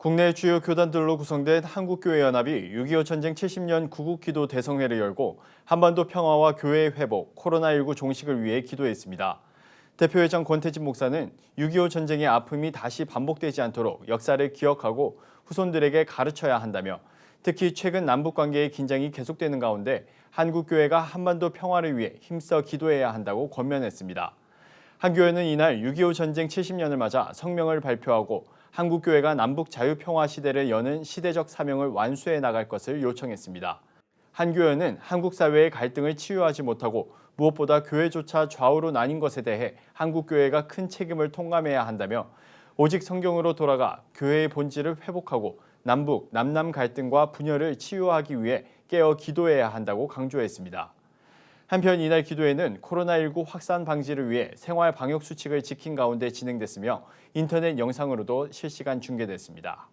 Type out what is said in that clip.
국내 주요 교단들로 구성된 한국교회연합이 6.25 전쟁 70년 구국기도 대성회를 열고 한반도 평화와 교회 회복, 코로나19 종식을 위해 기도했습니다. 대표회장 권태진 목사는 6.25 전쟁의 아픔이 다시 반복되지 않도록 역사를 기억하고 후손들에게 가르쳐야 한다며 특히 최근 남북 관계의 긴장이 계속되는 가운데 한국 교회가 한반도 평화를 위해 힘써 기도해야 한다고 권면했습니다. 한 교회는 이날 6.25 전쟁 70년을 맞아 성명을 발표하고 한국교회가 남북 자유평화 시대를 여는 시대적 사명을 완수해 나갈 것을 요청했습니다. 한 교회는 한국 사회의 갈등을 치유하지 못하고 무엇보다 교회조차 좌우로 나뉜 것에 대해 한국 교회가 큰 책임을 통감해야 한다며 오직 성경으로 돌아가 교회의 본질을 회복하고 남북 남남 갈등과 분열을 치유하기 위해 깨어 기도해야 한다고 강조했습니다. 한편 이날 기도회는 코로나19 확산 방지를 위해 생활 방역 수칙을 지킨 가운데 진행됐으며 인터넷 영상으로도 실시간 중계됐습니다.